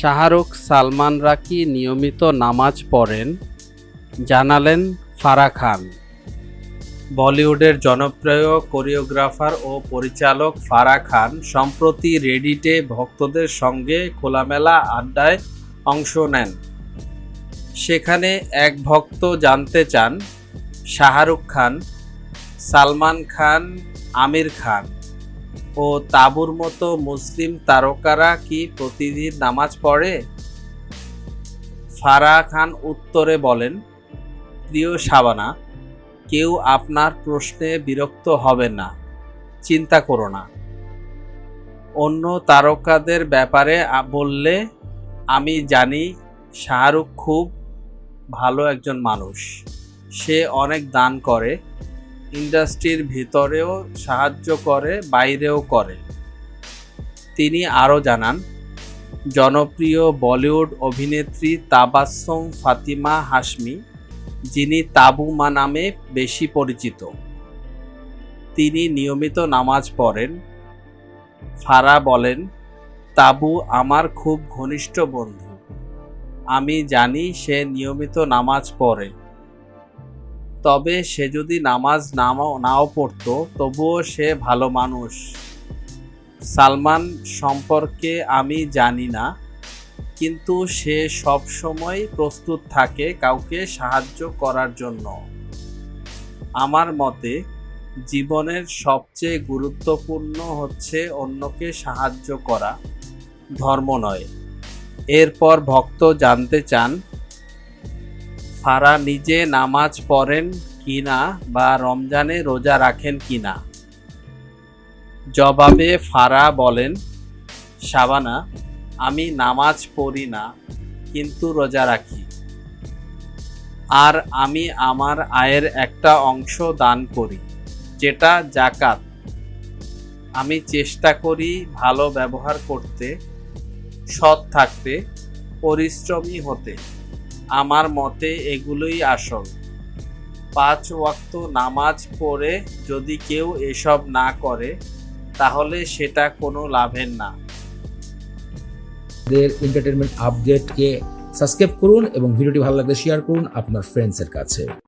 শাহরুখ সালমানরা কি নিয়মিত নামাজ পড়েন, জানালেন ফারা খান। বলিউডের জনপ্রিয় কোরিওগ্রাফার ও পরিচালক ফারা খান সম্প্রতি রেডিটে ভক্তদের সঙ্গে খোলামেলা আড্ডায় অংশ নেন। সেখানে এক ভক্ত জানতে চান, শাহরুখ খান, সালমান খান, আমির খান। ও তাবুর মতো মুসলিম তারকারা কি প্রতিদিন নামাজ পড়ে? ফারা খান উত্তরে বলেন, প্রিয় শাবানা, কেউ আপনার প্রশ্নে বিরক্ত হবে না, চিন্তা করো না। অন্য তারকাদের ব্যাপারে বললে আমি জানি শাহরুখ খুব ভালো একজন মানুষ। সে অনেক দান করে ইন্ডাস্ট্রির ভিতরেও সাহায্য করে, বাইরেও করে। তিনি আরও জানান, জনপ্রিয় বলিউড অভিনেত্রী তাবাসসুম ফাতিমা হাশমি, যিনি তাবু মা নামে বেশি পরিচিত। তিনি নিয়মিত নামাজ পড়েন। ফারা বলেন, তাবু আমার খুব ঘনিষ্ঠ বন্ধু। আমি জানি সে নিয়মিত নামাজ পড়ে। তবে সে যদি নামাজ নামাও নাও পড়তো, তবুও সে ভালো মানুষ। সালমান সম্পর্কে আমি জানি না, কিন্তু সে সব সময় প্রস্তুত থাকে কাউকে সাহায্য করার জন্য। আমার মতে, জীবনের সবচেয়ে গুরুত্বপূর্ণ হচ্ছে অন্যকে সাহায্য করা, ধর্ম নয়। এরপর ভক্ত জানতে চান ফারা নিজে নামাজ পড়েন কি না বা রমজানে রোজা রাখেন কি না? জবাবে ফারা বলেন শাবানা আমি নামাজ পড়ি না, কিন্তু রোজা রাখি। আর আমি আমার আয়ের একটা অংশ দান করি, যেটা জাকাত আমি চেষ্টা করি ভালো ব্যবহার করতে, সৎ থাকতে, পরিশ্রমী হতে। আমার মতে এগুলোই আসল। পাঁচ ওয়াক্ত নামাজ পড়ে যদি কেউ এসব না করে, তাহলে সেটা কোনো লাভের না। এন্টারটেনমেন্ট আপডেটকে সাবস্ক্রাইব করুন এবং ভিডিওটি ভালো লাগলে শেয়ার করুন আপনার ফ্রেন্ডসের কাছে।